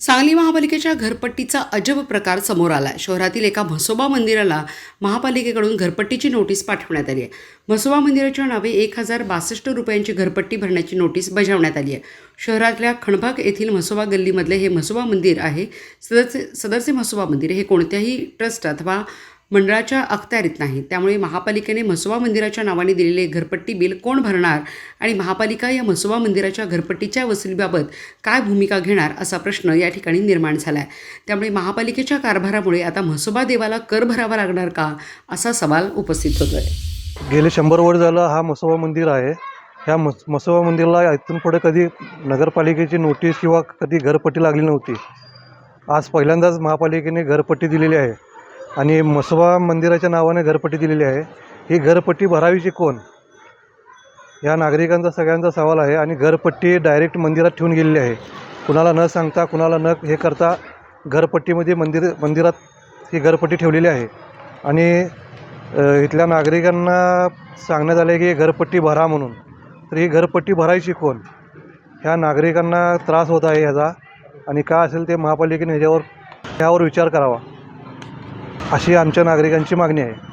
सांगली महापालिकेच्या घरपट्टीचा अजब प्रकार समोर आला शहरातील एका म्हसोबा मंदिराला महापालिकेकडून घरपट्टीची नोटीस पाठवण्यात आली आहे. म्हसोबा मंदिराच्या नावे एक हजार बासष्ट रुपयांची घरपट्टी भरण्याची नोटीस बजावण्यात आली आहे. शहरातल्या खणबाग येथील म्हसोबा गल्लीमधले हे म्हसोबा मंदिर आहे. सदरचे सदरचे म्हसोबा मंदिर हे कोणत्याही ट्रस्ट अथवा मंडळाच्या अखत्यारीत नाही. त्यामुळे महापालिकेने म्हसोबा मंदिराच्या नावाने दिलेले घरपट्टी बिल कोण भरणार आणि महापालिका या म्हसोबा मंदिराच्या घरपट्टीच्या वसुलीबाबत काय भूमिका घेणार असा प्रश्न या ठिकाणी निर्माण झाला आहे त्यामुळे महापालिकेच्या कारभारामुळे आता म्हसोबा देवाला कर भरावा लागणार का असा सवाल उपस्थित होतो आहे गेले शंभर वर्ष झालं हा म्हसोबा मंदिर आहे. ह्या मस मसोबा मंदिराला इथून पुढे कधी नगरपालिकेची नोटीस किंवा कधी घरपट्टी लागली नव्हती. आज पहिल्यांदाच महापालिकेने घरपट्टी दिलेली आहे. आणि मसोबा मंदिराच्या नावाने घरपट्टी दिलेली आहे. ही घरपट्टी भरावीची कोण? या नागरिकांचा सगळ्यांचा सवाल आहे आणि घरपट्टी डायरेक्ट मंदिरात ठेवून गेलेली आहे. कुणाला न सांगता कुणाला न हे करता घरपट्टीमध्ये मंदिर मंदिरात ही घरपट्टी ठेवलेली आहे. आणि इथल्या नागरिकांना सांगण्यात आलं आहे की घरपट्टी भरा म्हणून. तर ही घरपट्टी भरायची कोण? ह्या नागरिकांना त्रास होत आहे ह्याचा. आणि का असेल ते महापालिकेने ह्याच्यावर ह्यावर विचार करावा. अशी आमच्या नागरिकांची मागणी आहे.